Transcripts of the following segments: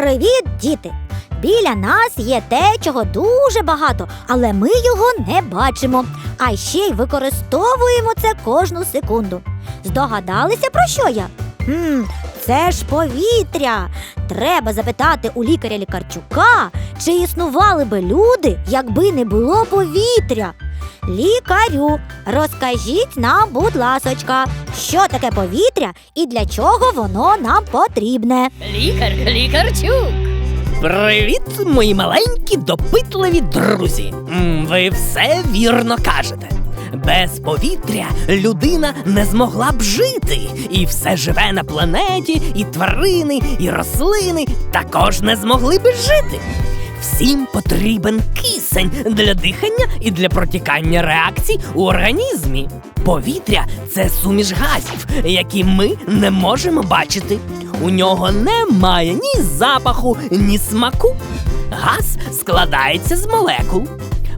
Привіт, діти! Біля нас є те, чого дуже багато, але ми його не бачимо. А ще й використовуємо це кожну секунду. Здогадалися про що я? Хм, це ж повітря. Треба запитати у лікаря лікарчука, чи існували би люди, якби не було повітря. Лікарю, розкажіть нам, будь ласочка, що таке повітря і для чого воно нам потрібне. Лікар, лікарчук. Привіт, мої маленькі допитливі друзі. Ви все вірно кажете. Без повітря людина не змогла б жити, і все живе на планеті, і тварини, і рослини також не змогли б жити. Всім потрібен кисень для дихання і для протікання реакцій у організмі. Повітря це суміш газів, які ми не можемо бачити. У нього немає ні запаху, ні смаку. Газ складається з молекул.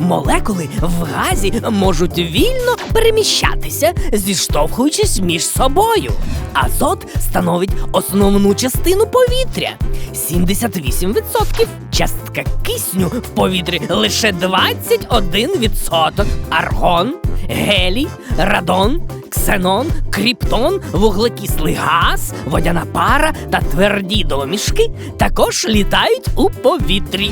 Молекули в газі можуть вільно переміщатися, зіштовхуючись між собою. Азот становить основну частину повітря. 78% частка кисню в повітрі лише 21%. Аргон, гелій, радон, ксенон, кріптон, вуглекислий газ, водяна пара та тверді домішки також літають у повітрі.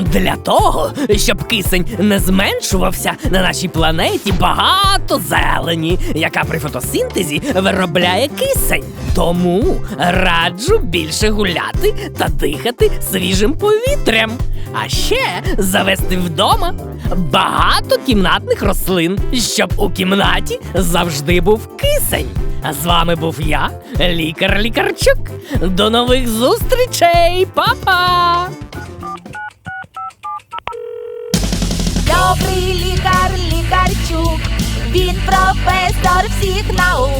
Для того, щоб кисень не зменшувався на нашій планеті багато зелені, яка при фотосинтезі виробляє кисень. Тому раджу більше гуляти та дихати свіжим повітрям. А ще завести вдома багато кімнатних рослин, щоб у кімнаті завжди був кисень. А з вами був я, лікар Лікарчук. До нових зустрічей, Па-па! Добрий лікар, лікарчук, він професор всіх наук,